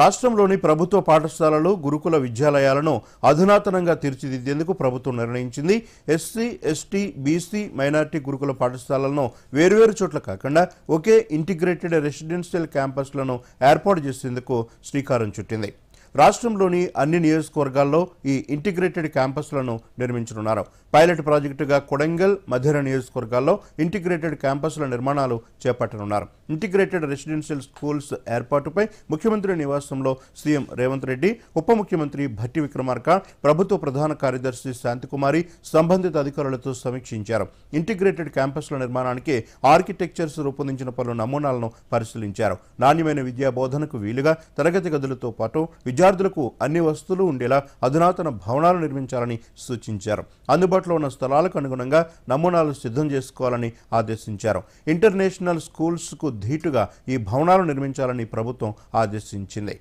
రాష్ట్రంలోని ప్రభుత్వ పాఠశాలలు గురుకుల విద్యాలయాలను అధునాతనంగా తీర్చిదిద్దేందుకు ప్రభుత్వం నిర్ణయించింది. ఎస్సీ ఎస్టీ బీసీ మైనార్టీ గురుకుల పాఠశాలలను వేర్వేరు చోట్ల కాకుండా ఒకే ఇంటిగ్రేటెడ్ రెసిడెన్షియల్ క్యాంపస్లను ఏర్పాటు చేసేందుకు శ్రీకారం చుట్టింది. రాష్ట్రంలోని అన్ని నియోజకవర్గాల్లో ఈ ఇంటిగ్రేటెడ్ క్యాంపస్లను నిర్మించనున్నారు. పైలట్ ప్రాజెక్టుగా కొడంగల్ మధిర నియోజకవర్గాల్లో ఇంటిగ్రేటెడ్ క్యాంపస్ల నిర్మాణాలు చేపట్టనున్నారు. ఇంటిగ్రేటెడ్ రెసిడెన్షియల్ స్కూల్స్ ఏర్పాటుపై ముఖ్యమంత్రి నివాసంలో సీఎం రేవంత్ రెడ్డి ఉప ముఖ్యమంత్రి భట్టి విక్రమార్క ప్రభుత్వ ప్రధాన కార్యదర్శి శాంతికుమారి సంబంధిత అధికారులతో సమీక్షించారు. ఇంటిగ్రేటెడ్ క్యాంపస్ల నిర్మాణానికి ఆర్కిటెక్చర్స్ రూపొందించిన పలు నమూనాలను పరిశీలించారు. నాణ్యమైన విద్యా బోధనకు వీలుగా తరగతి గదులతో పాటు విద్యార్థులకు అన్ని వస్తువులు ఉండేలా అధునాతన భవనాలు నిర్మించాలని సూచించారు. అందుబాటులో ఉన్న స్థలాలకు అనుగుణంగా నమూనాలు సిద్ధం చేసుకోవాలని ఆదేశించారు. ఇంటర్నేషనల్ స్కూల్స్కు ధీటుగా ఈ భవనాలు నిర్మించాలని ప్రభుత్వం ఆదేశించింది.